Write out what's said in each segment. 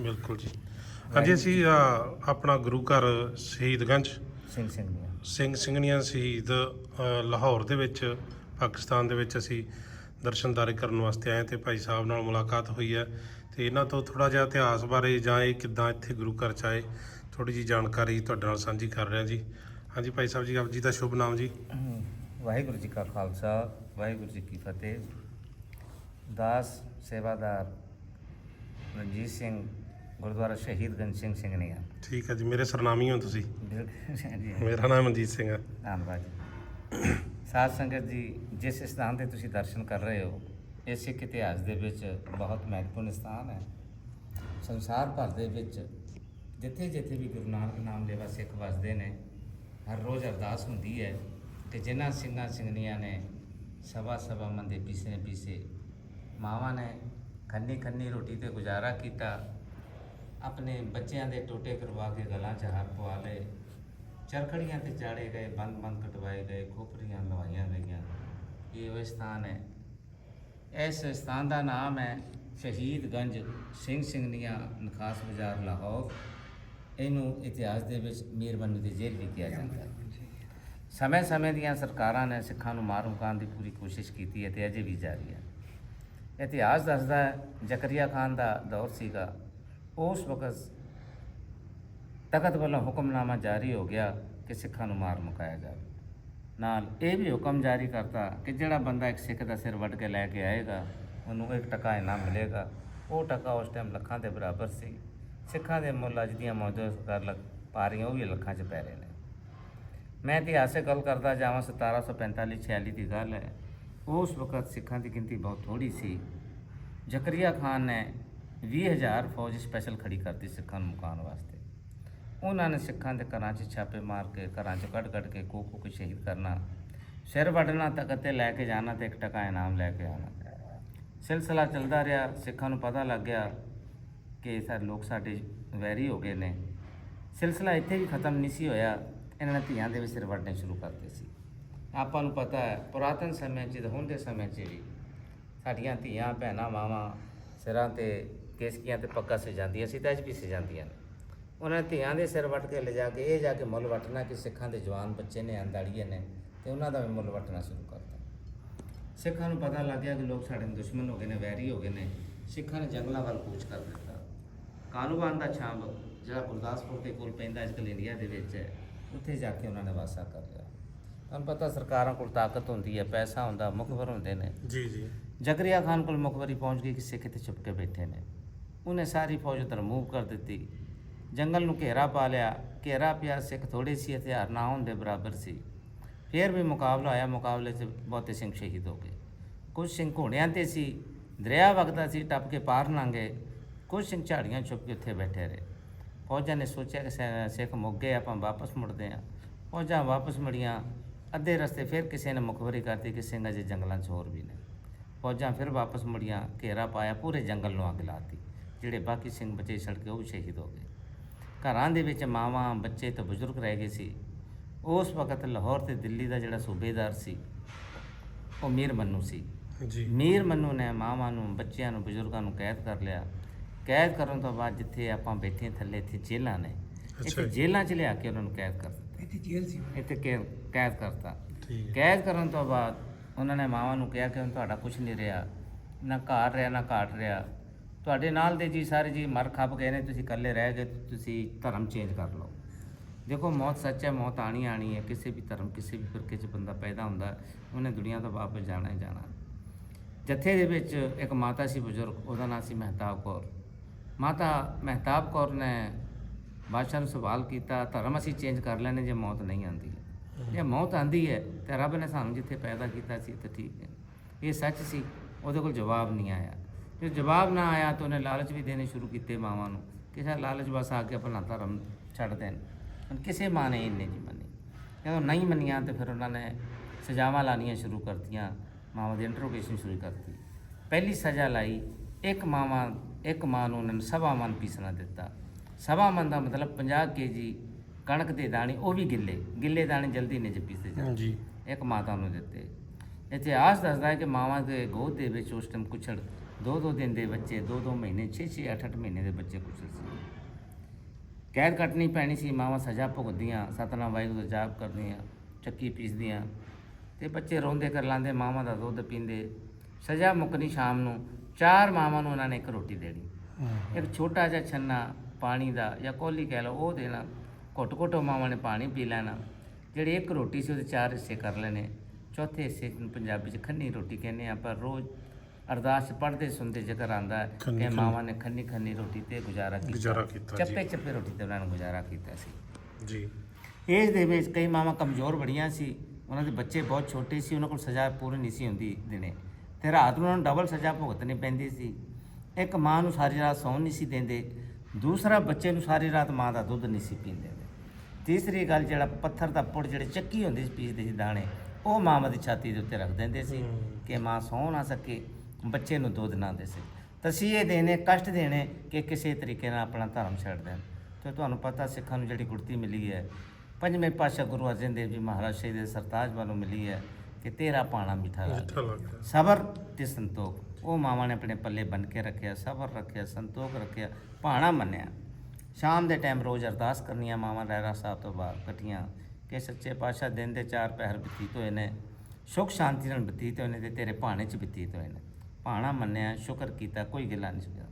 ਬਿਲਕੁਲ ਜੀ। ਹਾਂਜੀ। ਅਸੀਂ ਆਪਣਾ ਗੁਰੂ ਘਰ ਸ਼ਹੀਦਗੰਜ ਸਿੰਘ ਸਿੰਘ ਦੀਆਂ। ਸਿੰਘ ਸਿੰਘਣੀਆਂ ਸ਼ਹੀਦ ਅ, ਲਾਹੌਰ ਦੇ ਵਿੱਚ ਪਾਕਿਸਤਾਨ ਦੇ ਵਿੱਚ ਅਸੀਂ ਦਰਸ਼ਨਦਾਰੇ ਕਰਨ ਵਾਸਤੇ ਆਏ ਤੇ ਭਾਈ ਸਾਹਿਬ ਨਾਲ ਮੁਲਾਕਾਤ ਹੋਈ ਹੈ। ਤੇ ਇਹਨਾਂ ਤੋਂ ਥੋੜਾ ਜਿਹਾ ਇਤਿਹਾਸ ਬਾਰੇ ਜਾਂ ਇਹ ਕਿੱਦਾਂ ਇੱਥੇ ਗੁਰੂ ਘਰ ਚ ਆਏ ਥੋੜੀ ਜੀ ਜਾਣਕਾਰੀ ਤੁਹਾਡੇ ਨਾਲ ਸਾਂਝੀ ਕਰ ਰਿਹਾ ਜੀ। ਹਾਂਜੀ ਭਾਈ ਸਾਹਿਬ ਜੀ ਆਪ ਜੀ ਦਾ ਸ਼ੁਭ ਨਾਮ ਜੀ। ਵਾਹਿਗੁਰੂ ਜੀ ਕਾ ਖਾਲਸਾ ਵਾਹਿਗੁਰੂ ਜੀ ਕੀ ਫਤਿਹ। ਦਾਸ ਸੇਵਾਦਾਰ ਰਣਜੀਤ ਸਿੰਘ ਗੁਰਦੁਆਰਾ ਸ਼ਹੀਦਗੰਜ ਸਿੰਘ ਸਿੰਘਨੀਆ ਠੀਕ ਹੈ ਜੀ ਮੇਰੇ ਸਰਨਾਮੀ ਹੋ ਤੁਸੀਂ। ਬਿਲਕੁਲ। ਜੀ ਮੇਰਾ ਨਾਮ ਮਨਜੀਤ ਸਿੰਘ ਹੈ ਧੰਨਵਾਦ ਜੀ। ਸਾਧ ਸੰਗਤ ਜੀ ਜਿਸ ਸਥਾਨ ਤੇ ਤੁਸੀਂ ਦਰਸ਼ਨ ਕਰ ਰਹੇ ਹੋ ਇਹ ਸਿੱਖ ਇਤਿਹਾਸ ਦੇ ਵਿੱਚ ਬਹੁਤ ਮਹੱਤਵਪੂਰਨ ਸਥਾਨ ਹੈ। ਸੰਸਾਰ ਭਰ ਦੇ ਵਿੱਚ ਜਿੱਥੇ ਜਿੱਥੇ ਵੀ ਗੁਰੂ ਨਾਨਕ ਨਾਮ ਲੈਵਾ ਸਿੱਖ ਵਸਦੇ ਨੇ ਹਰ ਰੋਜ਼ ਅਰਦਾਸ ਹੁੰਦੀ ਹੈ ਕਿ ਜਿਨ੍ਹਾਂ ਸਿੰਘਾਂ ਸਿੰਘਣੀਆਂ ਨੇ ਸਵਾ ਸਵਾ ਮੰਦੇ ਪੀਸੇ ਪੀਸੇ ਮਾਵਾਂ ਨੇ ਖੰਨੀ ਖੰਨੀ ਰੋਟੀ ਤੇ ਗੁਜ਼ਾਰਾ ਕੀਤਾ ਆਪਣੇ ਬੱਚਿਆਂ ਦੇ ਟੋਟੇ ਕਰਵਾ ਕੇ ਗਲਾਂ 'ਚ ਹਾਰ ਪਵਾ ਲਏ। ਚਰਖੜੀਆਂ ਤੇ ਚਾੜੇ ਗਏ, ਬੰਦ ਬੰਦ ਕਟਵਾਏ ਗਏ, ਖੋਪਰੀਆਂ ਲਵਾਈਆਂ ਗਈਆਂ। ਇਹ ਉਹ ਸਥਾਨ ਹੈ। ਇਸ ਸਥਾਨ ਦਾ ਨਾਮ ਹੈ ਸ਼ਹੀਦਗੰਜ ਸਿੰਘ ਸਿੰਘਨੀਆਂ ਨਖਾਸ ਬਾਜ਼ਾਰ, ਲਾਹੌਰ। ਇਹਨੂੰ ਇਤਿਹਾਸ ਦੇ ਵਿੱਚ ਮੀਰਬੰਨੂ ਦੀ ਜੇਲ੍ਹ ਵੀ ਕਿਹਾ ਜਾਂਦਾ ਹੈ। ਸਮੇਂ ਸਮੇਂ ਦੀਆਂ ਸਰਕਾਰਾਂ ਨੇ ਸਿੱਖਾਂ ਨੂੰ ਮਾਰ ਮੁਕਾਉਣ ਦੀ ਪੂਰੀ ਕੋਸ਼ਿਸ਼ ਕੀਤੀ ਹੈ ਤੇ ਅਜੇ ਵੀ ਜਾਰੀ ਹੈ। ਇਤਿਹਾਸ ਦੱਸਦਾ ਹੈ, ਜ਼ਕਰੀਆ ਖਾਨ ਦਾ ਦੌਰ ਸੀਗਾ ਉਸ ਵਕਤ ਤਖਤ ਵੱਲੋਂ ਹੁਕਮਨਾਮਾ ਜਾਰੀ ਹੋ ਗਿਆ ਕਿ ਸਿੱਖਾਂ ਨੂੰ ਮਾਰ ਮੁਕਾਇਆ ਜਾਵੇ। ਨਾਲ ਇਹ ਵੀ ਹੁਕਮ ਜਾਰੀ ਕਰਤਾ ਕਿ ਜਿਹੜਾ ਬੰਦਾ ਇੱਕ ਸਿੱਖ ਦਾ ਸਿਰ ਵੱਢ ਕੇ ਲੈ ਕੇ ਆਏਗਾ, ਉਹਨੂੰ ਇੱਕ ਟਕਾ ਇਨਾਮ ਮਿਲੇਗਾ। ਉਹ ਟਕਾ ਉਸ ਟਾਈਮ ਲੱਖਾਂ ਦੇ ਬਰਾਬਰ ਸੀ। ਸਿੱਖਾਂ ਦੇ ਮੁੱਲ ਅੱਜ ਦੀਆਂ ਮੌਜੂਦ ਕਰ ਲੱਖ ਪਾ ਰਹੀਆਂ ਉਹ ਵੀ ਲੱਖਾਂ 'ਚ ਪੈ ਰਹੇ ਨੇ। ਮੈਂ ਇਤਿਹਾਸਕ ਗੱਲ ਕਰਦਾ ਜਾਵਾਂ 1745 46 ਦੀ ਗੱਲ ਹੈ। ਉਸ ਵਕਤ ਸਿੱਖਾਂ ਦੀ ਗਿਣਤੀ ਬਹੁਤ ਥੋੜੀ ਸੀ। ਜ਼ਕਰੀਆ ਖਾਨ ਨੇ 20000 ਫੌਜ ਸਪੈਸ਼ਲ ਖੜੀ ਕਰਤੀ ਸਿੱਖਾਂ ਨੂੰ ਮੁਕਾਉਣ ਵਾਸਤੇ। ਉਹਨਾਂ ਨੇ ਸਿੱਖਾਂ ਦੇ ਘਰਾਂ 'ਚ ਛਾਪੇ ਮਾਰ ਕੇ, ਘਰਾਂ 'ਚ ਕੱਢ ਕੱਢ ਕੇ ਕੋ ਕੋ ਸ਼ਹੀਦ ਕਰਨਾ। ਸਿਰ ਵੱਢਣਾ ਤਖਤ ਤੇ ਲੈ ਕੇ ਜਾਣਾ ਤੇ ਇੱਕ ਟਕਾ ਇਨਾਮ ਲੈ ਕੇ ਆਉਣਾ। ਸਿਲਸਿਲਾ ਚੱਲਦਾ ਰਿਹਾ, ਸਿੱਖਾਂ ਨੂੰ ਪਤਾ ਲੱਗ ਗਿਆ ਕਿ ਸਾਰੇ ਲੋਕ ਸਾਡੇ ਵੈਰੀ ਹੋ ਗਏ ਨੇ। ਸਿਲਸਿਲਾ ਇੱਥੇ ਵੀ ਖਤਮ ਨਹੀਂ ਸੀ ਹੋਇਆ, ਇਹਨਾਂ ਨੇ ਧੀਆਂ ਦੇ ਵੀ ਸਿਰ ਵੱਢਣੇ ਸ਼ੁਰੂ ਕਰਤੇ ਸੀ। ਆਪਾਂ ਨੂੰ ਪਤਾ ਹੈ, ਪੁਰਾਤਨ ਸਮੇਂ 'ਚ ਤੇ ਹੁਣ ਦੇ ਸਮੇਂ 'ਚ ਵੀ ਸਾਡੀਆਂ ਧੀਆਂ, ਭੈਣਾਂ, ਮਾਵਾਂ ਸਿਰਾਂ ਤੇ ਕੇਸਕੀਆਂ ਤੇ ਪੱਕਾ ਸਜਾਉਂਦੀਆਂ ਸੀ ਤੇ ਅੱਜ ਵੀ ਸਜਾਉਂਦੀਆਂ ਨੇ। ਉਹਨਾਂ ਨੇ ਧੀਆਂ ਦੇ ਸਿਰ ਵੱਟ ਕੇ ਲਿਜਾ ਕੇ ਇਹ ਜਾ ਕੇ ਮੁੱਲ ਵੱਟਣਾ ਕਿ ਸਿੱਖਾਂ ਦੇ ਜਵਾਨ ਬੱਚੇ ਨੇ ਅੰਦਾੜੀਏ ਨੇ ਤੇ ਉਹਨਾਂ ਦਾ ਵੀ ਮੁੱਲ ਵੱਟਣਾ ਸ਼ੁਰੂ ਕਰਤਾ ਸਿੱਖਾਂ ਨੂੰ ਪਤਾ ਲੱਗ ਗਿਆ ਕਿ ਲੋਕ ਸਾਡੇ ਦੁਸ਼ਮਣ ਹੋ ਗਏ ਨੇ ਵੈਰੀ ਹੋ ਗਏ ਨੇ। ਸਿੱਖਾਂ ਨੇ ਜੰਗਲਾਂ ਵੱਲ ਕੂਚ ਕਰ ਦਿੱਤਾ। ਕਾਨੂੰਨ ਦਾ ਛਾਂਬ ਜਿਹੜਾ ਗੁਰਦਾਸਪੁਰ ਦੇ ਕੋਲ ਪੈਂਦਾ ਅੱਜ ਕੱਲ੍ਹ ਇੰਡੀਆ ਦੇ ਵਿੱਚ ਹੈ ਉੱਥੇ ਜਾ ਕੇ ਉਹਨਾਂ ਨੇ ਵਾਸਾ ਕਰ ਲਿਆ। ਤੁਹਾਨੂੰ ਪਤਾ ਸਰਕਾਰਾਂ ਕੋਲ ਤਾਕਤ ਹੁੰਦੀ ਹੈ ਪੈਸਾ ਹੁੰਦਾ ਮੁਖਬਰ ਹੁੰਦੇ ਨੇ। ਜੀ ਜੀ। ਜ਼ਕਰੀਆ ਖਾਨ ਕੋਲ ਮੁਖਬਰੀ ਪਹੁੰਚ ਗਈ ਕਿ ਸਿੱਖ ਇੱਥੇ ਛੁਪ ਕੇ ਬੈਠੇ ਨੇ। ਉਹਨੇ ਸਾਰੀ ਫੌਜ ਉੱਧਰ ਮੂਵ ਕਰ ਦਿੱਤੀ। ਜੰਗਲ ਨੂੰ ਘੇਰਾ ਪਾ ਲਿਆ। ਘੇਰਾ ਪਿਆ, ਸਿੱਖ ਥੋੜੇ ਸੀ, ਹਥਿਆਰ ਨਾ ਹੋਣ ਦੇ ਬਰਾਬਰ ਸੀ। ਫਿਰ ਵੀ ਮੁਕਾਬਲਾ ਹੋਇਆ। ਮੁਕਾਬਲੇ 'ਚ ਬਹੁਤੇ ਸਿੰਘ ਸ਼ਹੀਦ ਹੋ ਗਏ। ਕੁਝ ਸਿੰਘ ਘੋੜਿਆਂ ਤੇ ਸੀ, ਦਰਿਆ ਵਗਦਾ ਸੀ, ਟੱਪ ਕੇ ਪਾਰ ਲੰਘੇ ਕੁਝ ਸਿੰਘ ਝਾੜੀਆਂ ਛੁਪ ਕੇ ਉੱਥੇ ਬੈਠੇ ਰਹੇ। ਫੌਜਾਂ ਨੇ ਸੋਚਿਆ ਕਿ ਸਿੱਖ ਮੁੱਕ ਗਏ, ਆਪਾਂ ਵਾਪਸ ਮੁੜਦੇ ਹਾਂ। ਫੌਜਾਂ ਵਾਪਸ ਮੁੜੀਆਂ। ਅੱਧੇ ਰਸਤੇ ਫਿਰ ਕਿਸੇ ਨੇ ਮੁਖਬਰੀ ਕਰਤੀ ਕਿ ਸਿੰਘ ਅਜੇ ਜੰਗਲਾਂ 'ਚ ਹੋਰ ਵੀ ਨੇ। ਫੌਜਾਂ ਫਿਰ ਵਾਪਸ ਮੁੜੀਆਂ। ਘੇਰਾ ਪਾਇਆ, ਪੂਰੇ ਜੰਗਲ ਨੂੰ ਅੱਗ ਲਾਤੀ ਜਿਹੜੇ ਬਾਕੀ ਸਿੰਘ ਬਚੇ ਸੜਕੇ ਉਹ ਵੀ ਸ਼ਹੀਦ ਹੋ ਗਏ। ਘਰਾਂ ਦੇ ਵਿੱਚ ਮਾਵਾਂ ਬੱਚੇ ਤੇ ਬਜ਼ੁਰਗ ਰਹਿ ਗਏ ਸੀ। ਉਸ ਵਕਤ ਲਾਹੌਰ ਤੇ ਦਿੱਲੀ ਦਾ ਜਿਹੜਾ ਸੂਬੇਦਾਰ ਸੀ ਉਹ ਮੀਰ ਮੰਨੂ ਸੀ। ਜੀ। ਮੀਰ ਮੰਨੂ ਨੇ ਮਾਵਾਂ ਨੂੰ ਬੱਚਿਆਂ ਨੂੰ ਬਜ਼ੁਰਗਾਂ ਨੂੰ ਕੈਦ ਕਰ ਲਿਆ। ਕੈਦ ਕਰਨ ਤੋਂ ਬਾਅਦ ਜਿੱਥੇ ਆਪਾਂ ਬੈਠੇ ਥੱਲੇ ਇੱਥੇ ਜੇਲ੍ਹਾਂ ਨੇ। ਇੱਥੇ। ਜੇਲ੍ਹਾਂ 'ਚ ਲਿਆ ਕੇ ਉਹਨਾਂ ਨੂੰ ਕੈਦ ਕਰ ਦਿੱਤਾ। ਇੱਥੇ ਜੇਲ੍ਹ ਸੀ ਇੱਥੇ ਕੈ- ਕੈਦ ਕਰਤਾ। ਕੈਦ ਕਰਨ ਤੋਂ ਬਾਅਦ ਉਹਨਾਂ ਨੇ ਮਾਵਾਂ ਨੂੰ ਕਿਹਾ ਕਿ ਹੁਣ ਤੁਹਾਡਾ ਕੁਝ ਨਹੀਂ ਰਿਹਾ। ਨਾ ਘਰ ਰਿਹਾ ਨਾ ਘਾਟ ਰਿਹਾ। ਤੁਹਾਡੇ ਨਾਲ ਦੇ ਜੀ ਸਾਰੇ ਜੀ ਮਰ ਖੱਪ ਗਏ ਨੇ ਤੁਸੀਂ ਇਕੱਲੇ ਰਹਿ ਗਏ ਤੁਸੀਂ ਧਰਮ ਚੇਂਜ ਕਰ ਲਓ। ਦੇਖੋ ਮੌਤ ਸੱਚ ਹੈ ਮੌਤ ਆਣੀ ਆਣੀ ਹੈ ਕਿਸੇ ਵੀ ਧਰਮ ਕਿਸੇ ਵੀ ਫਿਰਕੇ 'ਚ ਬੰਦਾ ਪੈਦਾ ਹੁੰਦਾ ਉਹਨੇ ਦੁਨੀਆ ਤੋਂ ਵਾਪਸ ਜਾਣਾ ਹੀ ਜਾਣਾ। ਜੱਥੇ ਦੇ ਵਿੱਚ ਇੱਕ ਮਾਤਾ ਸੀ ਬਜ਼ੁਰਗ ਉਹਦਾ ਨਾਮ ਸੀ ਮਹਿਤਾਬ ਕੌਰ। ਮਾਤਾ ਮਹਿਤਾਬ ਕੌਰ ਨੇ ਬਾਦਸ਼ਾਹ ਨੂੰ ਸਵਾਲ ਕੀਤਾ ਧਰਮ ਅਸੀਂ ਚੇਂਜ ਕਰ ਲੈਣੇ ਜੇ ਮੌਤ ਨਹੀਂ ਆਂਦੀ ਜੇ ਮੌਤ ਆਂਦੀ ਹੈ ਤੇ ਰੱਬ ਨੇ ਸਾਨੂੰ ਜਿੱਥੇ ਪੈਦਾ ਕੀਤਾ ਸੀ ਤੇ ਠੀਕ ਹੈ। ਇਹ ਸੱਚ ਸੀ ਉਹਦੇ ਕੋਲ ਜਵਾਬ ਨਹੀਂ ਆਇਆ। ਜੇ ਜਵਾਬ ਨਾ ਆਇਆ ਤਾਂ ਉਹਨੇ ਲਾਲਚ ਵੀ ਦੇਣੇ ਸ਼ੁਰੂ ਕੀਤੇ ਮਾਵਾਂ ਨੂੰ। ਕਿਸੇ ਲਾਲਚ ਬਸ ਆ ਕੇ ਆਪਣਾ ਧਰਮ ਛੱਡ ਦੇਣ। ਕਿਸੇ ਮਾਂ ਨੇ ਇੰਨੇ ਨਹੀਂ ਮੰਨੀ। ਜਦੋਂ ਨਹੀਂ ਮੰਨੀਆਂ ਤੇ ਫਿਰ ਉਹਨਾਂ ਨੇ ਸਜ਼ਾਵਾਂ ਲਾਣੀਆਂ ਸ਼ੁਰੂ ਕਰਤੀਆਂ। ਮਾਵਾਂ ਦੀ ਇੰਟਰੋਗੇਸ਼ਨ ਸ਼ੁਰੂ ਕਰਤੀ। ਪਹਿਲੀ ਸਜ਼ਾ ਲਾਈ। ਇੱਕ ਮਾਵਾਂ ਇੱਕ ਮਾਂ ਨੂੰ ਉਹਨਾਂ ਨੇ ਸਵਾ ਮਨ ਪੀਸਣਾ ਦਿੱਤਾ। ਸਵਾ ਮਨ ਦਾ ਮਤਲਬ 50 ਕੇਜੀ ਕਣਕ ਦੇ ਦਾਣੇ ਉਹ ਵੀ ਗਿੱਲੇ। ਗਿੱਲੇ ਦਾਣੇ ਜਲਦੀ ਨਹੀਂ ਜੇ ਪੀਸੇ ਜਾਂਦੇ ਜੀ ਇੱਕ ਮਾਤਾ ਨੂੰ ਦਿੱਤੇ। ਇਤਿਹਾਸ ਦੱਸਦਾ ਹੈ ਕਿ ਮਾਵਾਂ ਦੇ ਗੋਦ ਦੇ ਵਿੱਚ ਉਸ ਟਾਈਮ ਕੁਛੜ ਦੋ ਦੋ ਦਿਨ ਦੇ ਬੱਚੇ ਦੋ ਦੋ ਮਹੀਨੇ 6 6 8 8 ਮਹੀਨੇ ਦੇ ਬੱਚੇ ਕੁਛ ਸੀ। ਕੈਦ ਕੱਟਣੀ ਪੈਣੀ ਸੀ ਮਾਵਾਂ ਸਜ਼ਾ ਭੁਗਤਦੀਆਂ ਸਤਨਾਮ ਵਾਹਿਗੁਰੂ ਦਾ ਜਾਪ ਕਰਦੀਆਂ ਚੱਕੀ ਪੀਸਦੀਆਂ ਤੇ ਬੱਚੇ ਰੋਂਦੇ ਕਰ ਲਾਂਦੇ ਮਾਵਾਂ ਦਾ ਦੁੱਧ ਪੀਂਦੇ। ਸਜ਼ਾ ਮੁੱਕਣੀ ਸ਼ਾਮ ਨੂੰ ਚਾਰ ਮਾਵਾਂ ਨੂੰ ਉਹਨਾਂ ਨੇ ਇੱਕ ਰੋਟੀ ਦੇਣੀ। ਇੱਕ ਛੋਟਾ ਜਿਹਾ ਛੰਨਾ ਪਾਣੀ ਦਾ ਜਾਂ ਕੋਲੀ ਕਹਿ ਲਓ ਉਹ ਦੇਣਾ। ਘੁੱਟ ਘੁੱਟ ਮਾਵਾਂ ਨੇ ਪਾਣੀ ਪੀ ਲੈਣਾ। ਜਿਹੜੀ ਇੱਕ ਰੋਟੀ ਸੀ ਉਹਦੇ ਚਾਰ ਹਿੱਸੇ ਕਰ ਲੈਣੇ। ਚੌਥੇ ਹਿੱਸੇ ਨੂੰ ਪੰਜਾਬੀ 'ਚ ਖੰਨੀ ਰੋਟੀ ਕਹਿੰਦੇ ਆ ਪਰ ਰੋਜ਼ ਅਰਦਾਸ 'ਚ ਪੜ੍ਹਦੇ ਸੁਣਦੇ ਜ਼ਿਕਰ ਆਂਦਾ ਕਿ। ਮਾਵਾਂ ਨੇ ਖੰਨੀ ਖੰਨੀ ਰੋਟੀ ਤੇ ਗੁਜ਼ਾਰਾ ਕੀਤਾ। ਗੁਜ਼ਾਰਾ ਕੀਤਾ ਜੀ। ਚੱਪੇ ਚੱਪੇ ਰੋਟੀ ਤੇ ਉਹਨਾਂ ਨੇ ਗੁਜ਼ਾਰਾ ਕੀਤਾ ਸੀ। ਜੀ। ਏਜ ਦੇ ਵਿੱਚ ਕਈ ਮਾਵਾਂ ਕਮਜ਼ੋਰ ਬੜੀਆਂ ਸੀ। ਉਹਨਾਂ ਦੇ ਬੱਚੇ ਬਹੁਤ ਛੋਟੇ ਸੀ। ਉਹਨਾਂ ਕੋਲ ਸਜ਼ਾ ਪੂਰੀ ਨਹੀਂ ਸੀ ਹੁੰਦੀ ਦਿਨੇ ਤੇ ਰਾਤ ਨੂੰ ਉਹਨਾਂ ਨੂੰ ਡਬਲ ਸਜ਼ਾ ਭੁਗਤਣੀ ਪੈਂਦੀ ਸੀ। ਇੱਕ ਮਾਂ ਨੂੰ ਸਾਰੀ ਰਾਤ ਸੌਣ ਨਹੀਂ ਸੀ ਦਿੰਦੇ। ਦੂਸਰਾ ਬੱਚੇ ਨੂੰ ਸਾਰੀ ਰਾਤ ਮਾਂ ਦਾ ਦੁੱਧ ਨਹੀਂ ਸੀ ਪੀਣ ਦਿੰਦੇ ਤੀਸਰੀ ਗੱਲ ਜਿਹੜਾ ਪੱਥਰ ਦਾ ਪੁੜ ਜਿਹੜੇ ਚੱਕੀ ਹੁੰਦੀ ਸੀ ਪੀਸਦੇ ਸੀ ਦਾਣੇ ਉਹ ਮਾਂ ਦੀ ਛਾਤੀ ਦੇ ਉੱਤੇ ਰੱਖ ਦਿੰਦੇ ਸੀ। ਕਿ ਮਾਂ ਸੌ ਨਾ ਸਕੇ। ਬੱਚੇ ਨੂੰ ਦੁੱਧ ਨਾ ਦੇ ਸਕੇ ਤਸੀਹੇ ਦੇਣੇ ਕਸ਼ਟ ਦੇਣੇ ਕਿ ਕਿਸੇ ਤਰੀਕੇ ਨਾਲ ਆਪਣਾ ਧਰਮ ਛੱਡ ਦੇਣ। ਤੇ ਤੁਹਾਨੂੰ ਪਤਾ ਸਿੱਖਾਂ ਨੂੰ ਜਿਹੜੀ ਗੁਰਤੀ ਮਿਲੀ ਹੈ ਪੰਜਵੇਂ ਪਾਤਸ਼ਾਹ ਗੁਰੂ ਅਰਜਨ ਦੇਵ ਜੀ ਮਹਾਰਾਜ ਸ਼ਹੀਦ ਦੇ ਸਰਤਾਜ ਵੱਲੋਂ ਮਿਲੀ ਹੈ ਕਿ ਤੇਰਾ ਪਾਣਾ ਮਿੱਠਾ ਲੱਗੇ ਮਿੱਠਾ ਲੱਗਦਾ ਸਬਰ ਤੇ ਸੰਤੋਖ। ਉਹ ਮਾਵਾਂ ਨੇ ਆਪਣੇ ਪੱਲੇ ਬਨ ਕੇ ਰੱਖਿਆ ਸਬਰ ਰੱਖਿਆ ਸੰਤੋਖ ਰੱਖਿਆ ਭਾਣਾ ਮੰਨਿਆ। ਸ਼ਾਮ ਦੇ ਟਾਈਮ ਰੋਜ਼ ਅਰਦਾਸ ਕਰਨੀਆਂ ਮਾਵਾਂ ਰਹਿਰਾ ਸਾਹਿਬ ਤੋਂ ਬਾਅਦ ਇਕੱਠੀਆਂ ਕਿ ਸੱਚੇ ਪਾਤਸ਼ਾਹ ਦਿਨ ਦੇ ਚਾਰ ਪਹਿਰ ਬਤੀਤ ਹੋਏ ਨੇ ਸੁਖ ਸ਼ਾਂਤੀ ਨਾਲ ਬਤੀਤ ਹੋਏ ਨੇ ਤੇ ਤੇਰੇ ਭਾਣੇ 'ਚ ਬਤੀਤ ਹੋਏ ਨੇ। ਭਾਣਾ ਮੰਨਿਆ ਸ਼ੁਕਰ ਕੀਤਾ ਕੋਈ ਗਿਲਾ ਨਹੀਂ ਸੀਗਾ।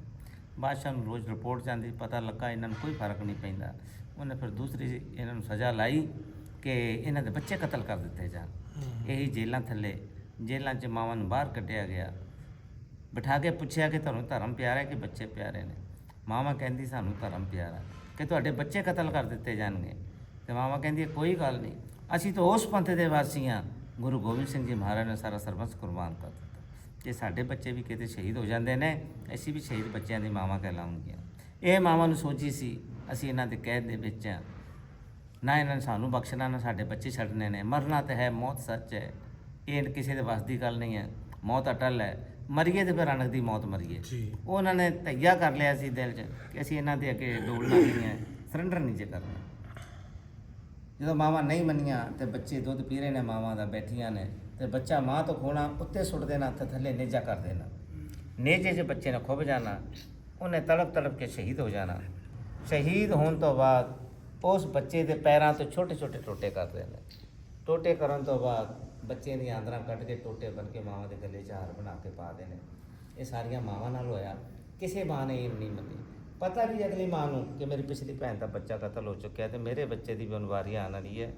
ਬਾਦਸ਼ਾਹ ਨੂੰ ਰੋਜ਼ ਰਿਪੋਰਟ ਜਾਂਦੀ ਪਤਾ ਲੱਗਾ ਇਹਨਾਂ ਨੂੰ ਕੋਈ ਫ਼ਰਕ ਨਹੀਂ ਪੈਂਦਾ। ਉਹਨੇ ਫਿਰ ਦੂਸਰੀ ਇਹਨਾਂ ਨੂੰ ਸਜ਼ਾ ਲਾਈ ਕਿ ਇਹਨਾਂ ਦੇ ਬੱਚੇ ਕਤਲ ਕਰ ਦਿੱਤੇ ਜਾਣ। ਇਹੀ ਜੇਲ੍ਹਾਂ ਥੱਲੇ ਜੇਲ੍ਹਾਂ 'ਚ ਮਾਵਾਂ ਨੂੰ ਬਾਹਰ ਕੱਢਿਆ ਗਿਆ। ਬਿਠਾ ਕੇ ਪੁੱਛਿਆ ਕਿ ਤੁਹਾਨੂੰ ਧਰਮ ਪਿਆਰਾ ਹੈ ਕਿ ਬੱਚੇ ਪਿਆਰੇ ਨੇ? ਮਾਵਾਂ ਕਹਿੰਦੀ ਸਾਨੂੰ ਧਰਮ ਪਿਆਰਾ ਕਿ ਤੁਹਾਡੇ ਬੱਚੇ ਕਤਲ ਕਰ ਦਿੱਤੇ ਜਾਣਗੇ। ਤੇ ਮਾਵਾਂ ਕਹਿੰਦੀ ਕੋਈ ਗੱਲ ਨਹੀਂ। ਅਸੀਂ ਤਾਂ ਉਸ ਪੰਥ ਦੇ ਵਾਸੀ ਹਾਂ। ਗੁਰੂ ਗੋਬਿੰਦ ਸਿੰਘ ਜੀ ਮਹਾਰਾਜ ਨੇ ਸਾਰਾ ਸਰਬੰਸ ਕੁਰਬਾਨ ਕਰ ਦਿੱਤਾ। ਤੇ ਸਾਡੇ ਬੱਚੇ ਵੀ ਕਿਤੇ ਸ਼ਹੀਦ ਹੋ ਜਾਂਦੇ ਨੇ ਅਸੀਂ ਵੀ ਸ਼ਹੀਦ ਬੱਚਿਆਂ ਦੀ ਮਾਵਾਂ ਕਹਿਲਾਉਂਗੀਆਂ ਇਹ ਮਾਵਾਂ ਨੂੰ ਸੋਚੀ ਸੀ ਅਸੀਂ ਇਹਨਾਂ ਦੇ ਕੈਦ ਦੇ ਵਿੱਚ ਨਾ ਇਹਨਾਂ ਨੇ ਸਾਨੂੰ ਬਖਸ਼ਣਾ ਨਾ ਸਾਡੇ ਬੱਚੇ ਛੱਡਣੇ ਨੇ। ਮਰਨਾ ਤਾਂ ਹੈ ਮੌਤ ਸੱਚ ਹੈ। ਇਹ ਕਿਸੇ ਦੇ ਵੱਸ ਦੀ ਗੱਲ ਨਹੀਂ ਹੈ। ਮੌਤ ਅਟਲ ਹੈ। ਮਰੀਏ ਤੇ ਫਿਰ ਅਣਖ ਦੀ ਮੌਤ ਮਰੀਏ। ਜੀ। ਉਹਨਾਂ ਨੇ ਤਈਆ ਕਰ ਲਿਆ ਸੀ ਦਿਲ 'ਚ ਕਿ ਅਸੀਂ ਇਹਨਾਂ ਦੇ ਅੱਗੇ ਡੋਲਣਾ ਨਹੀਂ ਹੈ ਸਰੈਂਡਰ ਨਹੀਂ ਜੇ ਕਰਨਾ। ਜਦੋਂ ਮਾਵਾਂ ਨਹੀਂ ਮੰਨੀਆਂ ਤੇ ਬੱਚੇ ਦੁੱਧ ਪੀ ਰਹੇ ਨੇ ਮਾਵਾਂ ਦਾ ਬੈਠੀਆਂ ਨੇ। ਤੇ ਬੱਚਾ ਮਾਂ ਤੋਂ ਖੋਣਾ, ਉੱਤੇ ਸੁੱਟ ਦੇਣਾ ਤੇ ਥੱਲੇ ਨੇਜਾ ਕਰ ਦੇਣਾ। ਨੇਜੇ 'ਚ ਬੱਚੇ ਨੇ ਖੁੱਭ ਜਾਣਾ, ਉਹਨੇ ਤੜਪ ਤੜਪ ਕੇ ਸ਼ਹੀਦ ਹੋ ਜਾਣਾ। ਸ਼ਹੀਦ ਹੋਣ ਤੋਂ ਬਾਅਦ ਉਸ ਬੱਚੇ ਦੇ ਪੈਰਾਂ ਤੋਂ ਛੋਟੇ ਛੋਟੇ ਟੋਟੇ ਕਰਦੇ ਨੇ ਟੋਟੇ ਕਰਨ ਤੋਂ ਬਾਅਦ ਬੱਚੇ ਦੀਆਂ ਆਂਦਰਾਂ ਕੱਢ ਕੇ ਟੋਟੇ ਬਣ ਕੇ ਮਾਵਾਂ ਦੇ ਗਲੇ 'ਚ ਹਾਰ ਬਣਾ ਕੇ ਪਾ ਦੇਣੇ। ਇਹ ਸਾਰੀਆਂ ਮਾਵਾਂ ਨਾਲ ਹੋਇਆ। ਕਿਸੇ ਮਾਂ ਨੇ ਇਹ ਨਹੀਂ ਮੰਨੀ। ਪਤਾ ਵੀ ਅਗਲੀ ਮਾਂ ਨੂੰ ਕਿ ਮੇਰੀ ਪਿਛਲੀ ਭੈਣ ਦਾ ਬੱਚਾ ਕਤਲ ਹੋ ਚੁੱਕਿਆ ਤੇ ਮੇਰੇ ਬੱਚੇ ਦੀ ਵੀ ਹੁਣ ਆਉਣ ਵਾਲੀ ਹੈ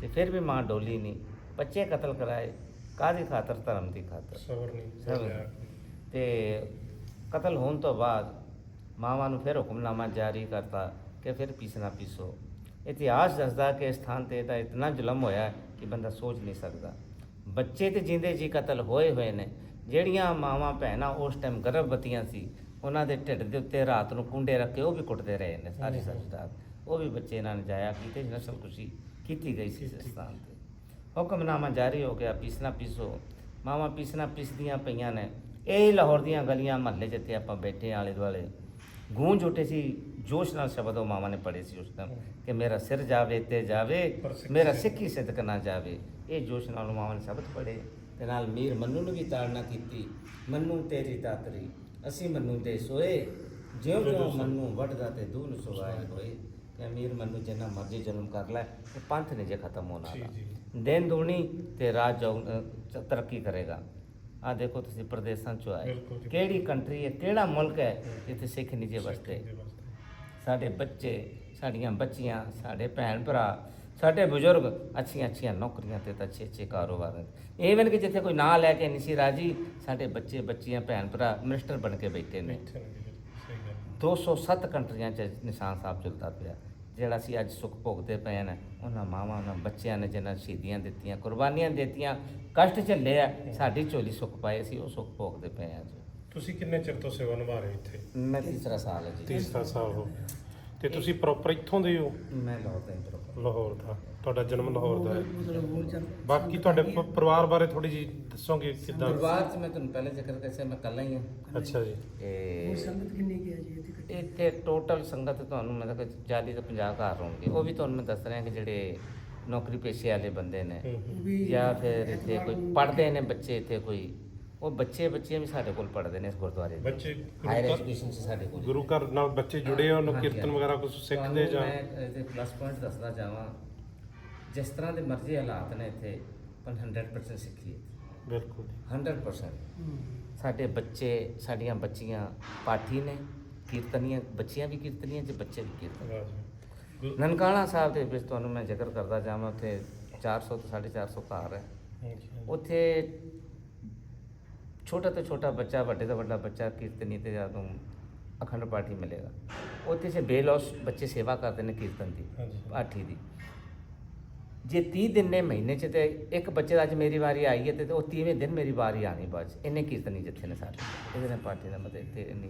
ਤੇ ਫਿਰ ਵੀ ਮਾਂ ਡੋਲੀ ਨਹੀਂ। ਬੱਚੇ ਕਤਲ ਕਰਾਏ ਕਾਹਦੀ ਖਾਤਰ? ਧਰਮ ਦੀ ਖਾਤਰ। ਸਬਰ ਨਹੀਂ। ਤੇ ਕਤਲ ਹੋਣ ਤੋਂ ਬਾਅਦ ਮਾਵਾਂ ਨੂੰ ਫਿਰ ਹੁਕਮਨਾਮਾ ਜਾਰੀ ਕਰਤਾ ਕਿ ਫਿਰ ਪੀਸਣਾ ਪੀਸੋ। ਇਤਿਹਾਸ ਦੱਸਦਾ ਕਿ ਇਸ ਥਾਂ ਤੇ ਤਾਂ ਇਤਨਾ ਜ਼ੁਲਮ ਹੋਇਆ ਕਿ ਬੰਦਾ ਸੋਚ ਨਹੀਂ ਸਕਦਾ। ਬੱਚੇ ਤੇ ਜਿੰਦੇ ਜੀ ਕਤਲ ਹੋਏ ਹੋਏ ਨੇ ਜਿਹੜੀਆਂ ਮਾਵਾਂ ਭੈਣਾਂ ਉਸ ਟਾਈਮ ਗਰਭਵਤੀਆਂ ਸੀ ਉਹਨਾਂ ਦੇ ਢਿੱਡ ਦੇ ਉੱਤੇ ਰਾਤ ਨੂੰ ਕੁੰਡੇ ਰੱਖ ਕੇ ਉਹ ਵੀ ਕੁੱਟਦੇ ਰਹੇ ਨੇ ਸਾਰੀ ਸਰਦਾਰ ਉਹ ਵੀ ਬੱਚੇ ਇਹਨਾਂ ਨੇ ਜਾਇਆ ਕੀਤੇ ਨਸਲ ਖੁਸ਼ੀ ਕੀਤੀ ਗਈ ਸੀ ਇਸ ਸਥਾਨ ਤੇ। ਹੁਕਮਨਾਮਾ ਜਾਰੀ ਹੋ ਗਿਆ ਪੀਸਣਾ ਪੀਸੋ ਮਾਵਾਂ ਪੀਸਣਾ ਪੀਸਦੀਆਂ ਪਈਆਂ ਨੇ। ਇਹ ਲਾਹੌਰ ਦੀਆਂ ਗਲੀਆਂ ਮਹੱਲੇ ਜਿੱਥੇ ਆਪਾਂ ਬੈਠੇ ਆਲੇ ਦੁਆਲੇ ਗੂੰਜ ਉੱਠੇ ਸੀ ਜੋਸ਼ ਨਾਲ ਸ਼ਬਦ ਉਹ ਮਾਵਾਂ ਨੇ ਪੜ੍ਹੇ ਸੀ ਉਸ ਟਾਈਮ ਕਿ ਮੇਰਾ ਸਿਰ ਜਾਵੇ ਤੇ ਜਾਵੇ ਮੇਰਾ ਸਿੱਖੀ ਸਿੱਧਕ ਨਾ ਜਾਵੇ। ਇਹ ਜੋਸ਼ ਨਾਲ ਮਾਵਾਂ ਨੇ ਸ਼ਬਦ ਪੜ੍ਹੇ। ਤੇ ਨਾਲ ਮੀਰ ਮੰਨੂ ਨੂੰ ਵੀ ਤਾੜਨਾ ਕੀਤੀ ਮੰਨੂ ਤੇਰੀ ਦਾਤਰੀ ਅਸੀਂ ਮੰਨੂ ਦੇ ਸੋਏ। ਜਿਉਂ ਜਿਉਂ ਮੰਨੂ ਵੱਢਦਾ ਤੇ ਦੂਨ ਸੁਆਏ ਹੋਏ। ਕਿ ਅਮੀਰ ਮੰਨੂ ਜਿੰਨਾ ਮਰਜ਼ੀ ਜ਼ੁਲਮ ਕਰ ਲੈ ਇਹ ਪੰਥ ਨੇ ਜੇ ਖਤਮ ਹੋਣਾ ਜੀ, ਜੀ। ਦਿਨ ਦੁਣੀ ਤੇ ਰਾਤ ਚ- ਤਰੱਕੀ ਕਰੇਗਾ। ਆ ਦੇਖੋ ਤੁਸੀਂ ਪ੍ਰਦੇਸ਼ਾਂ ਚੋਂ ਆਏ। ਬਿਲਕੁਲ ਜੀ। ਕਿਹੜੀ ਕੰਟਰੀ ਹੈ ਕਿਹੜਾ ਮੁਲਕ ਹੈ ਜਿੱਥੇ ਸਿੱਖ ਨਹੀਂ ਜੇ ਵਸਦੇ। ਵਾਸਤੇ। ਸਾਡੇ ਬੱਚੇ ਸਾਡੀਆਂ ਬੱਚੀਆਂ ਸਾਡੇ ਭੈਣ ਭਰਾ ਸਾਡੇ ਬਜ਼ੁਰਗ ਅੱਛੀਆਂ ਅੱਛੀਆਂ ਨੌਕਰੀਆਂ ਤੇ ਤਾਂ ਅੱਛੇ ਅੱਛੇ ਕਾਰੋਬਾਰ ਨੇ। ਈਵਨ ਕਿ ਜਿੱਥੇ ਕੋਈ ਨਾਂ ਲੈ ਕੇ ਨਹੀਂ ਸੀ ਰਾਜੀ ਸਾਡੇ ਬੱਚੇ ਬੱਚੀਆਂ ਭੈਣ ਭਰਾ ਮਿਨਿਸਟਰ ਬਣ ਕੇ ਬੈਠੇ ਨੇ। ਇੱਥੇ ਨੇ ਜੀ, ਸਹੀ ਗੱਲ 207 ਕੰਟਰੀਆਂ 'ਚ ਨਿਸ਼ਾਨ ਸਾਹਿਬ ਚੱਲਦਾ ਪਿਆ। ਜਿਹੜਾ ਅਸੀਂ ਅੱਜ ਸੁੱਖ ਭੋਗਦੇ ਪਏ ਨੇ ਉਹਨਾਂ ਮਾਵਾਂ ਉਹਨਾਂ ਬੱਚਿਆਂ ਨੇ ਜਿਨ੍ਹਾਂ ਸ਼ਹੀਦੀਆਂ ਦਿੱਤੀਆਂ ਕੁਰਬਾਨੀਆਂ ਦਿੱਤੀਆਂ ਕਸ਼ਟ ਝੱਲੇ ਆ ਸਾਡੀ ਝੋਲੀ ਸੁੱਖ ਪਾਏ ਅਸੀਂ ਉਹ ਸੁੱਖ ਭੋਗਦੇ ਪਏ ਆ ਜੀ। ਤੁਸੀਂ ਕਿੰਨੇ ਚਿਰ ਤੋਂ ਸੇਵਾ ਨਿਭਾ ਰਹੇ ਇੱਥੇ? ਮੈਂ ਤੀਸਰਾ ਸਾਲ ਹੈ ਜੀ। ਤੀਸਰਾ ਸਾਲ ਹੋ ਗਿਆ। ਤੇ ਤੁਸੀਂ ਪ੍ਰੋਪਰ ਇੱਥੋਂ ਦੇ ਹੋ? ਮੈਂ ਲਾਹੌਰ ਦਾ ਲਾਹੌਰ ਦਾ। ਤੁਹਾਡਾ ਜਨਮ ਲਾਹੌਰ ਦਾ ਹੈ। ਬਾਕੀ ਤੁਹਾਡੇ ਪ- ਪਰਿਵਾਰ ਬਾਰੇ ਥੋੜੀ ਜੀ ਦੱਸੋਗੇ ਕਿੱਦਾਂ? ਪਰਿਵਾਰ 'ਚ ਮੈਂ ਤੁਹਾਨੂੰ ਪਹਿਲੇ ਜ਼ਿਕਰ ਸੀ ਮੈਂ ਇਕੱਲਾ ਹੀ ਹਾਂ। ਅੱਛਾ ਜੀ। ਤੇ ਸੰਗਤ ਕਿੰਨੀ ਕੀ ਹੈ ਜੀ ਇਹਦੀ ਇਕੱਠੀ? ਇੱਥੇ ਟੋਟਲ ਸੰਗਤ ਤੁਹਾਨੂੰ ਮਤਲਬ ਕਿ 40 ਤੋਂ 50 ਘਰ ਹੋਣਗੇ। ਉਹ ਵੀ ਤੁਹਾਨੂੰ ਮੈਂ ਦੱਸ ਰਿਹਾ ਕਿ ਜਿਹੜੇ ਨੌਕਰੀ ਪੇਸ਼ੇ ਵਾਲੇ ਬੰਦੇ ਨੇ ਹੂੰ, ਹੂੰ। ਉਹ ਵੀ ਜਾਂ ਫਿਰ ਇੱਥੇ ਕੋਈ ਐਤਵਾਰ ਨੂੰ ਪੜ੍ਹਦੇ ਨੇ ਬੱਚੇ ਇੱਥੇ ਕੋਈ। ਉਹ ਬੱਚੇ ਬੱਚੀਆਂ ਵੀ ਸਾਡੇ ਕੋਲ ਪੜ੍ਹਦੇ ਨੇ ਇਸ ਗੁਰਦੁਆਰੇ ਦੇ ਬੱਚੇ ਹਾਇਰ ਗੁਰੂ ਘਰ- ਐਜੂਕੇਸ਼ਨ ਚ ਸਾਡੇ ਕੋਲ ਗੁਰੂ ਘਰ ਨਾਲ ਬੱਚੇ ਜੁੜੇ ਉਹਨੂੰ ਹਾਂਜੀ, ਕੀਰਤਨ ਹਾਂਜੀ। ਵਗੈਰਾ ਕੁਝ ਸਿੱਖਦੇ ਤੁਹਾਨੂੰ ਜਾਂ ਮੈਂ ਇਹਦੇ ਪਲੱਸ ਪੁਆਇੰਟ ਦੱਸਦਾ ਜਾਵਾਂ ਜਿਸ ਤਰ੍ਹਾਂ ਦੇ ਮਰਜ਼ੀ ਹਾਲਾਤ ਨੇ ਇੱਥੇ ਪਰ 100% ਸਿੱਖੀ ਹੈ। ਬਿਲਕੁਲ। 100% ਸਾਡੇ ਬੱਚੇ ਸਾਡੀਆਂ ਬੱਚੀਆਂ ਪਾਠੀ ਨੇ ਕੀਰਤਨੀਆਂ ਬੱਚੀਆਂ ਵੀ ਕੀਰਤਨੀਆਂ ਤੇ ਬੱਚੇ ਵੀ ਕੀਰਤਨ ਜੀ। ਨਨਕਾਣਾ ਸਾਹਿਬ ਦੇ ਵਿੱਚ ਤੁਹਾਨੂੰ ਮੈਂ ਜ਼ਿਕਰ ਕਰਦਾ ਜਾਵਾਂ ਉੱਥੇ 400 ਤੋਂ 450 ਘਰ ਹੈ। ਉੱਥੇ ਛੋਟਾ ਤੋਂ ਛੋਟਾ ਬੱਚਾ ਵੱਡੇ ਤੋਂ ਵੱਡਾ ਬੱਚਾ ਕੀਰਤਨੀ ਤੇ ਜਦੋਂ ਅਖੰਡ ਪਾਠੀ ਮਿਲੇਗਾ। ਉੱਥੇ ਸੇ ਬੇਲੋਸ ਬੱਚੇ ਸੇਵਾ ਕਰਦੇ ਨੇ ਕੀਰਤਨ ਦੀ। ਪਾਠੀ ਦੀ। ਜੇ 30 ਦਿਨ ਨੇ ਮਹੀਨੇ ਚ ਤੇ ਇੱਕ ਬੱਚੇ ਦਾ ਅੱਜ ਮੇਰੀ ਵਾਰੀ ਆਈ ਹੈ ਤੇ ਉਹ 30ਵੇਂ ਦਿਨ ਮੇਰੀ ਵਾਰੀ ਆਣੀ 'ਚ। ਇੰਨੇ ਕੀਰਤਨੀ ਜਿੱਥੇ ਨੇ ਸਾਡੇ ਇਹਦੇ ਨਾਲ ਪਾਠੀ ਦਾ ਮਤਲਬ ਤੇ ਇੰਨੀ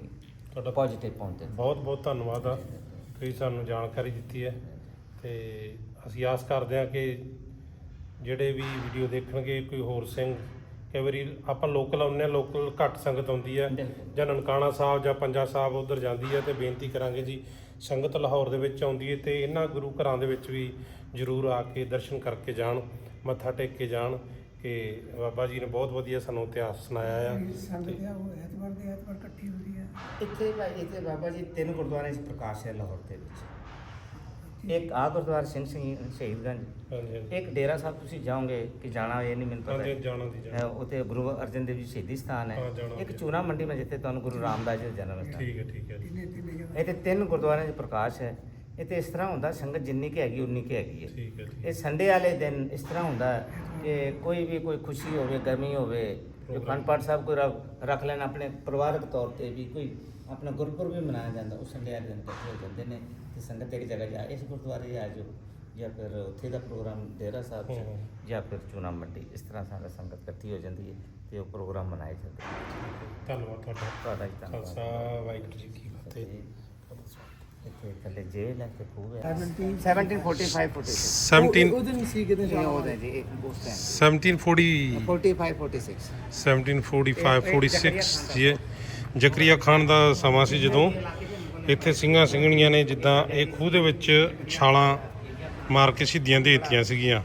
ਤੁਹਾਡਾ ਪੋਜ਼ਿਟਿਵ ਪਹੁੰਚਦੇ ਬਹੁਤ ਬਹੁਤ ਧੰਨਵਾਦ ਆ ਤੁਸੀਂ ਸਾਨੂੰ ਜਾਣਕਾਰੀ ਦਿੱਤੀ ਹੈ ਤੇ ਅਸੀਂ ਆਸ ਕਰਦੇ ਹਾਂ ਕਿ ਜਿਹੜੇ ਵੀ ਵੀਡੀਓ ਦੇਖਣਗੇ ਕੋਈ ਹੋਰ ਸਿੰਘ ਕਈ ਵਾਰੀ ਆਪਾਂ ਲੋਕਲ ਆਉਂਦੇ ਹਾਂ ਲੋਕਲ ਘੱਟ ਸੰਗਤ ਆਉਂਦੀ ਹੈ। ਜਾਂ ਨਨਕਾਣਾ ਸਾਹਿਬ ਜਾਂ ਪੰਜਾ ਸਾਹਿਬ ਉਧਰ ਜਾਂਦੀ ਹੈ ਤੇ ਬੇਨਤੀ ਕਰਾਂਗੇ ਜੀ ਸੰਗਤ ਲਾਹੌਰ ਦੇ ਵਿੱਚ ਆਉਂਦੀ ਹੈ ਤੇ ਇਹਨਾਂ ਗੁਰੂ ਘਰਾਂ ਦੇ ਵਿੱਚ ਵੀ ਜ਼ਰੂਰ ਆ ਕੇ ਦਰਸ਼ਨ ਕਰਕੇ ਜਾਣ ਮੱਥਾ ਟੇਕ ਕੇ ਜਾਣ ਕਿ ਬਾਬਾ ਜੀ ਨੇ ਬਹੁਤ ਵਧੀਆ ਸਾਨੂੰ ਇਤਿਹਾਸ ਸੁਣਾਇਆ ਆ। ਸੰਗਤ ਆ ਉਹ ਐਤਵਾਰ ਦੇ ਐਤਵਾਰ ਇਕੱਠੀ ਹੁੰਦੀ ਹੈ ਇੱਥੇ ਭਾਈ ਇੱਥੇ ਬਾਬਾ ਜੀ ਤਿੰਨ ਗੁਰਦੁਆਰੇ ਚ ਪ੍ਰਕਾਸ਼ ਹੈ ਲਾਹੌਰ ਦੇ ਵਿੱਚ। ਇੱਕ ਆ ਗੁਰਦੁਆਰਾ ਸਿੰਘ ਸਿੰਘ ਸ਼ਹੀਦਗੰਜ ਇੱਕ ਡੇਰਾ ਸਾਹਿਬ ਤੁਸੀਂ ਜਾਓਗੇ ਕਿ ਜਾਣਾ ਇਹ ਨਹੀਂ ਮੈਨੂੰ ਪਤਾ। ਹੈ। ਜਾਣਾ ਦੀ ਜਾਣਾ। ਹੈ, ਉੱਥੇ ਗੁਰੂ ਅਰਜਨ ਦੇਵ ਜੀ ਸ਼ਹੀਦੀ ਸਥਾਨ ਹੈ। ਇੱਕ। ਚੂਨਾ ਮੰਡੀ ਮੈਂ ਜਿੱਥੇ ਤੁਹਾਨੂੰ ਗੁਰੂ ਰਾਮਦਾਸ ਜੀ ਦਾ ਜਨਮ ਸਥਾਨ। ਠੀਕ ਹੈ ਠੀਕ ਹੈ ਇੱਥੇ ਤਿੰਨ ਗੁਰਦੁਆਰਿਆਂ 'ਚ ਪ੍ਰਕਾਸ਼ ਹੈ। ਇੱਥੇ ਇਸ ਤਰ੍ਹਾਂ ਹੁੰਦਾ ਸੰਗਤ ਜਿੰਨੀ ਕਿ ਹੈਗੀ ਉਨੀ ਕਿ ਹੈਗੀ ਹੈ। ਠੀਕ ਹੈ ਠੀਕ ਇਹ ਸੰਡੇ ਵਾਲੇ ਦਿਨ ਇਸ ਤਰ੍ਹਾਂ ਹੁੰਦਾ ਕਿ ਕੋਈ ਵੀ ਕੋਈ ਖੁਸ਼ੀ ਹੋਵੇ ਗਰਮੀ ਹੋਵੇ ਜੋ ਅਖੰਡ ਪਾਠ ਸਾਹਿਬ ਕੋਈ ਰੱਖ- ਰੱਖ ਲੈਣ ਆਪਣੇ ਪਰਿਵਾਰਕ ਤੌਰ ਤੇ ਵੀ ਕੋਈ ਆਪਣਾ ਗੁਰਪੁਰਬ ਵੀ ਮਨਾਇਆ ਜਾਂਦਾ ਉਹ ਸੰਡੇ ਵਾਲੇ ਦਿਨ ਇਕੱਠੇ ਹੋ ਜਾਂਦੇ ਨੇ ਤੇ ਸੰਗਤ ਇੱਕ ਜਗ੍ਹਾ ਜਾ ਇਸ ਗੁਰਦੁਆਰੇ ਆ ਜਾਓ ਜਾਂ ਫਿਰ ਉੱਥੇ ਦਾ ਪ੍ਰੋਗਰਾਮ ਡੇਰਾ ਸਾਹਿਬ 'ਚ। ਜਾਂ ਫਿਰ ਚੂਨਾ ਮੰਡੀ ਇਸ ਤਰ੍ਹਾਂ ਸਾਰਾ ਸੰਗਤ ਇਕੱਠੀ ਹੋ ਜਾਂਦੀ ਹੈ ਤੇ ਉਹ ਪ੍ਰੋਗਰਾਮ ਮਨਾਏ ਜਾਂਦੇ ਨੇ। ਧੰਨਵਾਦ ਤੁਹਾਡਾ। ਤੁਹਾਡਾ ਜੀ ਧੰਨਵਾਦ। ਖਾਲਸਾ ਵਾਹਿਗੁਰੂ ਜੀ ਕੀ ਫਤਿਹ। ਇੱਥੇ ਥੱਲੇ ਜੇਲ੍ਹ ਹੈ ਤੇ ਖੂਹ ਹੈ 17 1745 46 17 ਉਹਦੇ ਨਹੀਂ ਸੀ ਕਿਤੇ ਇਹ ਉਹਦੇ ਜੀ ਇੱਕ ਉਸ ਟਾਈਮ 1740 45 46 1745 46 ਇਹ ਜ਼ਕਰੀਆ ਖਾਨ ਦਾ ਸਮਾਂ ਸੀ ਜਦੋਂ। ਇੱਥੇ ਸਿੰਘਾਂ ਸਿੰਘਣੀਆਂ ਨੇ ਜਿੱਦਾਂ ਇਹ ਖੂਹ ਦੇ ਵਿੱਚ ਛਾਲਾਂ ਮਾਰ ਕੇ ਸ਼ਹੀਦੀਆਂ ਦੇ ਦਿੱਤੀਆਂ ਸੀਗੀਆਂ।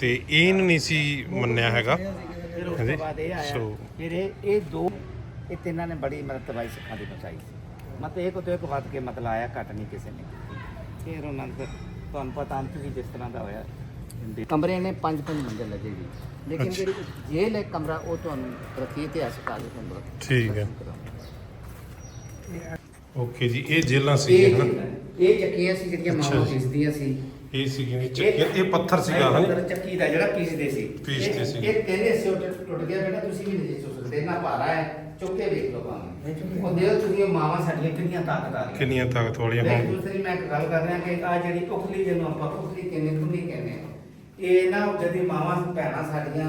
ਤੇ ਇਹਨ ਨਹੀਂ ਸੀ ਮੰਨਿਆ ਹੈਗਾ। ਫਿਰ ਉਸ ਹਾਂਜੀ। ਤੋਂ ਬਾਅਦ ਇਹ ਆਇਆ ਸੋ- ਫਿਰ ਇਹ ਇਹ ਦੋ ਇਹ ਤਿੰਨਾਂ ਨੇ ਬੜੀ ਤਬਾਈ ਸਿੱਖਾਂ ਦੀ ਸੀ। ਮਤਲਬ ਇੱਕ ਤੋਂ ਇੱਕ ਵੱਧ ਕੇ ਮਤਲਬ ਆਇਆ ਘੱਟ ਨਹੀਂ ਕਿਸੇ ਨੇ। ਫਿਰ ਉਹਨਾਂ ਨੇ ਫਿਰ ਤੁਹਾਨੂੰ ਪਤਾ ਅੰਤ ਵੀ ਜਿਸ ਤਰ੍ਹਾਂ ਦਾ ਹੋਇਆ। ਕਮਰੇ ਨੇ ਪੰਜ ਪੰਜ ਮੰਜ਼ਿਲ ਲੱਗੇ ਜੀ। ਲੇਕਿਨ। ਜਿਹੜੀ ਜੇਲ੍ਹ ਹੈ ਕਮਰਾ ਉਹ ਤੁਹਾਨੂੰ ਪ੍ਰਤੀ ਇਤਿਹਾਸਕ ਆਲੇ ਤੋਂ ਬੜਾ ਠੀਕ ਹੈ। ਓਕੇ ਜੀ ਇਹ ਜੇਲਾਂ ਇਹ ਸੀਗੀਆਂ ਹਨਾ? ਇਹ ਚੱਕੀਆਂ ਸੀ ਜਿਹੜੀਆਂ ਜੀ। ਪੀਸਦੀਆਂ ਸੀ। ਇਹ ਸੀਗੀਆਂ ਜੀ ਚੱਕੀਆਂ। ਇਹ ਪੱਥਰ ਸੀਗਾ ਹਾਂ ਚੱਕੀ ਦਾ ਜਿਹੜਾ ਪੀਸਦੇ ਸੀ। ਪੀਸਦੇ ਸੀ। ਇਹ ਕਹਿੰਦੇ ਸੀ ਉਹ ਟੁੱਟ ਗਿਆ ਬੇਟਾ ਤੁਸੀਂ ਵੀ ਨਹੀਂ ਚੁੱਕ ਸਕਦੇ। ਨਾ ਭਾਰਾ ਹੈ। ਚੁੱਕ ਕੇ ਵੇਖ ਲਓ ਭਾਵੇਂ। ਉਹ ਦੇਖੋ ਤੁਸੀਂ ਉਹ ਮਾਵਾਂ ਸਾਡੀਆਂ ਕਿੰਨੀਆਂ ਕਿੰਨੀਆਂ ਤਾਕਤ ਵਾਲੀਆਂ ਇੱਕ ਹੋਣ ਦੂਸਰੀ ਮੈਂ ਇੱਕ ਗੱਲ ਕਰ ਰਿਹਾ ਕਿ ਆ ਜਿਹੜੀ ਉਖਲੀ ਜਿਹਨੂੰ ਆਪਾਂ ਉਖਲੀ ਕਹਿੰਦੇ ਖੁੰਨੀ ਕਹਿੰਦੇ ਆ, ਇਹ ਨਾ ਜਦੀ ਮਾਵਾਂ ਭੈਣਾਂ ਸਾਡੀਆਂ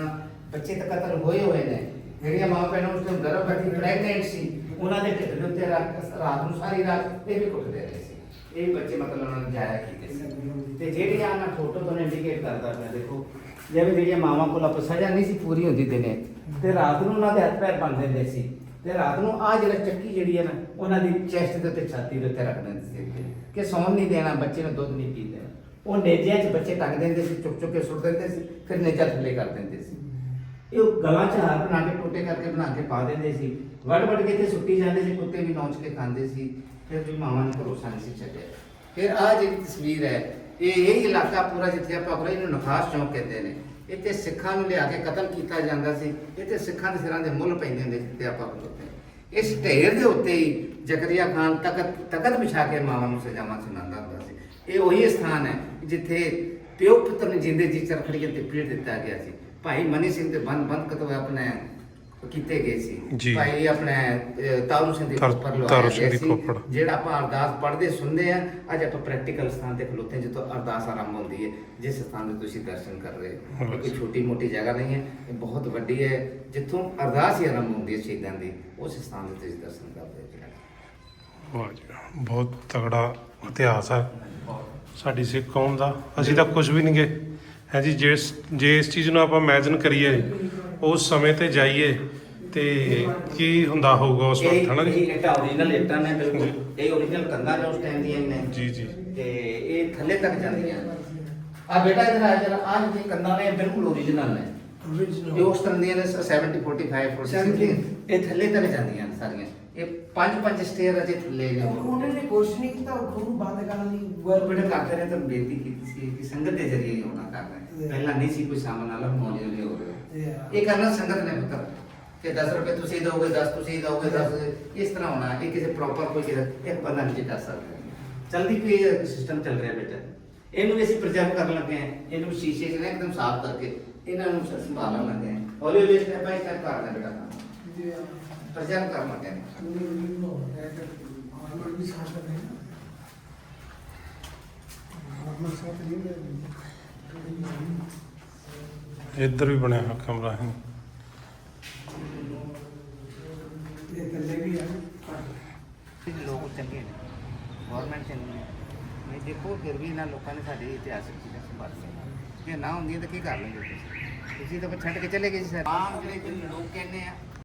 ਬੱਚੇ ਤਾਂ ਕਤਲ ਹੋਏ ਹੋਏ ਨੇ ਜਿਹੜੀਆਂ ਮਾਂ ਭੈਣਾਂ ਉਸ ਟਾਈਮ ਗਰਭਵਤੀ ਪ੍ਰੈਗਨੈਂਟ ਸੀ ਉਹਨਾਂ ਦੇ ਢਿੱਡ ਉੱਤੇ ਰਾਤ ਨੂੰ ਸਾਰੀ ਰਾਤ ਇਹ ਵੀ ਕੁੱਟਦੇ ਰਹੇ ਸੀ। ਇਹ ਬੱਚੇ ਮਤਲਬ ਉਹਨਾਂ ਨੇ ਜਾਇਆ ਕੀਤੇ ਸੀ। ਤੇ ਜਿਹੜੀਆਂ ਫੋਟੋ ਤੁਹਾਨੂੰ ਇੰਡੀਕੇਟ ਕਰਦਾ ਪਿਆ ਦੇਖੋ ਜਿਵੇਂ ਜਿਹੜੀਆਂ ਮਾਵਾਂ ਕੋਲ ਆਪਾਂ ਸਜ਼ਾ ਨਹੀਂ ਸੀ ਪੂਰੀ ਹੁੰਦੀ ਦਿਨੇ ਤੇ ਰਾਤ ਨੂੰ ਉਹਨਾਂ ਦੇ ਹੱਥ ਪੈਰ ਬੰਨ ਦਿੰਦੇ ਸੀ। ਤੇ ਰਾਤ ਨੂੰ ਆ ਜਿਹੜਾ ਚੱਕੀ ਜਿਹੜੀ ਹੈ ਨਾ, ਉਹਨਾਂ ਦੀ ਚੈਸਟ ਦੇ ਉੱਤੇ ਛਾਤੀ ਦੇ ਉੱਤੇ ਰੱਖ ਦਿੰਦੇ ਸੀ। ਕਿ ਸੌਣ ਨਹੀਂ ਦੇਣਾ, ਬੱਚੇ ਨੂੰ ਦੁੱਧ ਨਹੀਂ ਪੀਣ ਉਹ ਨੇਜਿਆਂ 'ਚ ਬੱਚੇ ਟੰਗ ਦਿੰਦੇ ਸੀ, ਚੁੱਕ ਚੁੱਕ ਕੇ ਸੁੱਟ ਦਿੰਦੇ ਸੀ, ਫਿਰ ਨੇਜਾ ਥੱਲੇ ਕਰ ਦਿੰਦੇ ਸੀ। ਇਹ ਗਲਾਂ 'ਚ ਹਾਰ ਬਣਾ ਕੇ, ਟੋਟੇ ਕਰਕੇ ਬਣਾ ਕੇ ਪਾ ਦਿੰਦੇ ਸੀ। ਵੱਡ ਵੱਡ ਕੇ ਤੇ ਸੁੱਟੀ ਜਾਂਦੇ ਸੀ, ਕੁੱਤੇ ਵੀ ਨੌਚ ਕੇ ਖਾਂਦੇ ਸੀ। ਫਿਰ ਵੀ ਮਾਵਾਂ ਨੂੰ ਭਰੋਸਾ ਨਹੀਂ ਸੀ ਛੱਡਿਆ। ਫਿਰ ਆ ਜਿਹੜੀ ਤਸਵੀਰ ਹੈ, ਇਹ ਇਹ ਇਲਾਕਾ ਪੂਰਾ ਜਿੱਥੇ ਆਪਾਂ ਖੜੇ ਇਹਨੂੰ ਨਖਾਸ ਚੌਂਕ ਕਹਿੰਦੇ ਨੇ। ਇੱਥੇ ਸਿੱਖਾਂ ਨੂੰ ਲਿਆ ਕੇ ਕਤਲ ਕੀਤਾ ਜਾਂਦਾ ਸੀ, ਇੱਥੇ ਸਿੱਖਾਂ ਦੇ ਸਿਰਾਂ ਦੇ ਮੁੱਲ ਪੈਂਦੇ ਹੁੰਦੇ ਸੀ ਤੇ ਆਪਾਂ ਖਲੋਤੇ ਇਸ ਢੇਰ ਦੇ ਉੱਤੇ ਹੀ ਜ਼ਕਰੀਆ ਖਾਨ ਤਖਤ ਤਖਤ ਵਿਛਾ ਕੇ ਮਾਵਾਂ ਨੂੰ ਸਜ਼ਾਵਾਂ ਸੁਣਾਉਂਦਾ ਹੁੰਦਾ ਸੀ। ਇਹ ਉਹੀ ਸਥਾਨ ਹੈ ਜਿੱਥੇ ਪਿਓ ਪੁੱਤਰ ਨੂੰ ਜਿੰਦੇ ਜੀ ਚਰਖੜੀਆਂ ਤੇ ਪੀੜ ਦਿੱਤਾ ਗਿਆ ਸੀ। ਭਾਈ ਮਨੀ ਸਿੰਘ ਦੇ ਬੰਦ ਬੰਦ ਕਤਵ ਆਪਣੇ ਕੀਤੇ ਗਏ ਜੀ। ਸੀ ਭਾਈ ਆਪਣੇ ਤਾਰੂ ਸਿੰਘ ਦੇ ਉੱਪਰ ਲਵਾਇਆ ਗਿਆ ਸੀ। ਖੋਪੜ। ਜਿਹੜਾ ਆਪਾਂ ਅਰਦਾਸ ਪੜ੍ਹਦੇ ਸੁਣਦੇ ਆ ਅੱਜ ਆਪਾਂ ਪ੍ਰੈਕਟੀਕਲ ਸਥਾਨ ਤੇ ਖਲੋਤੇ ਜਿੱਥੋਂ ਅਰਦਾਸ ਆਰੰਭ ਹੁੰਦੀ ਹੈ। ਜਿਸ ਸਥਾਨ ਤੇ ਤੁਸੀਂ ਦਰਸ਼ਨ ਕਰ ਰਹੇ ਹੋ। ਕੋਈ ਛੋਟੀ ਮੋਟੀ ਜਗ੍ਹਾ ਨਹੀਂ ਹੈ ਇਹ ਬਹੁਤ ਵੱਡੀ ਹੈ। ਜਿੱਥੋਂ ਅਰਦਾਸ ਹੀ ਆਰੰਭ ਹੁੰਦੀ ਹੈ ਸ਼ਹੀਦਾਂ ਦੀ ਉਸ ਸਥਾਨ ਤੇ ਤੁਸੀਂ ਦਰਸ਼ਨ ਕਰਦੇ ਹੋ ਜੀ। ਵਾਹ ਜੀ ਬਹੁਤ ਤਗੜਾ ਇਤਿਹਾਸ ਹੈ। ਸਾਡੀ ਸਿੱਖ ਕੌਮ ਦਾ। ਅਸੀਂ ਤਾਂ ਕੁਝ ਵੀ ਨਹੀਂ ਗਏ। ਹੈ ਜੀ ਜਿਸ ਜੇ ਇਸ ਚੀਜ਼ ਨੂੰ ਆਪਾਂ ਇਮੇਜਿਨ ਕਰੀਏ ਉਸ ਸਮੇਂ ਤੇ ਜਾਈਏ ਤੇ ਕੀ ਹੁੰਦਾ ਹੋਊਗਾ ਉਸ ਵਕਤ ਹਨਾ ਜੀ? ਇਹ ਇੱਟਾਂ ਓਰੀਜਨਲ ਇੱਟਾਂ ਨੇ ਬਿਲਕੁਲ। ਇਹ ਓਰੀਜਨਲ ਕੰਧਾਂ ਨੇ ਉਸ ਟਾਈਮ ਦੀਆਂ ਨੇ। ਜੀ ਜੀ। ਤੇ ਇਹ ਥੱਲੇ ਤੱਕ ਜਾਂਦੀਆਂ। ਆ ਬੇਟਾ ਇਧਰ ਆ ਜਰਾ ਆ। ਜਿਹੜੀ ਕੰਧਾਂ ਨੇ ਬਿਲਕੁਲ ਓਰੀਜਨਲ ਨੇ. ਇਹ ਉਸ ਤਰ੍ਹਾਂ ਦੀਆਂ ਨੇ 70 45 46 ਇਹ ਥੱਲੇ ਤੱਕ ਜਾਂਦੀਆਂ ਨੇ ਸਾਰੀਆਂ। ਇਹ ਪੰਜ ਪੰਜ ਸਟੇਅਰ ਅਜੇ ਥੱਲੇ ਨੇ। ਉਹਨਾਂ ਨੇ ਕੋਸ਼ਿਸ਼ ਨਹੀਂ ਕੀਤਾ ਉਹਨੂੰ ਬੰਦ ਕਰਨ ਦੀ ਗਵਰਨਮੈਂਟ ਕਰਦੇ ਨੇ ਤਾਂ ਬੇਨਤੀ ਕੀਤੀ ਸੀ ਕਿ ਸੰਗਤ ਦੇ ਜ਼ਰੀਏ ਹੀ ਹੋਣਾ ਕਰਨਾ ਪਹਿਲਾਂ ਨਹੀਂ ਸੀ ਕੋਈ ਸਾਹਮਣ ਵਾਲਾ ਮੌਜੂਦ ਹੋ ਰਿਹਾ। ये करना संगत ने होता कि दस रुपए तुम दोगे दस तुम दोगे दस इस तरह होना ये किसी प्रॉपर कोई एक बंदा नहीं कर सकता जल्दी कोई सिस्टम चल रहा है बेटा ਇਹਨੂੰ ਵੀ ਅਸੀਂ ਪ੍ਰਚਾਰ ਕਰਨ ਲੱਗੇ ਆ ਇਹਨੂੰ ਸ਼ੀਸ਼ੇ 'ਚ ਨਾ ਇੱਕਦਮ ਸਾਫ਼ ਕਰਕੇ ਇਹਨਾਂ ਨੂੰ ਸੰਭਾਲਣ ਲੱਗੇ ਆ ਹੌਲੀ ਹੌਲੀ ਸਟੈਪ ਬਾਈ ਸਟੈਪ ਕਰ ਲੈ ਬੇਟਾ ਜੀ ਪ੍ਰਚਾਰ ਕਰਨ ਲੱਗੇ ਆ ਨੋਰਮਲ ਵੀ ਸਾਫ਼ ਕਰ ਰਹੇ ਨੋਰਮਲ ਸਾਫ਼ ਨਹੀਂ ਹੈ ਇੱਧਰ ਵੀ ਬਣਿਆ ਹੋਇਆ ਕਮਰਾ ਹੈ ਇਹ ਲੋਕ ਚੰਗੇ ਨੇ ਗਵਰਨਮੈਂਟ ਚੰਗੀ ਹੈ ਨਹੀਂ ਦੇਖੋ ਫਿਰ ਵੀ ਇਹਨਾਂ ਲੋਕਾਂ ਨੇ ਸਾਡੇ ਇਤਿਹਾਸਕ ਚੀਜ਼ਾਂ ਸੰਭਾਲ ਲਈਆਂ ਜੇ ਨਾ ਹੁੰਦੀਆਂ ਤਾਂ ਕੀ ਕਰ ਲੈਂਦੇ ਤੁਸੀਂ ਤਾਂ ਛੱਡ ਕੇ ਚਲੇ ਗਏ ਕਹਿੰਦੇ ਆ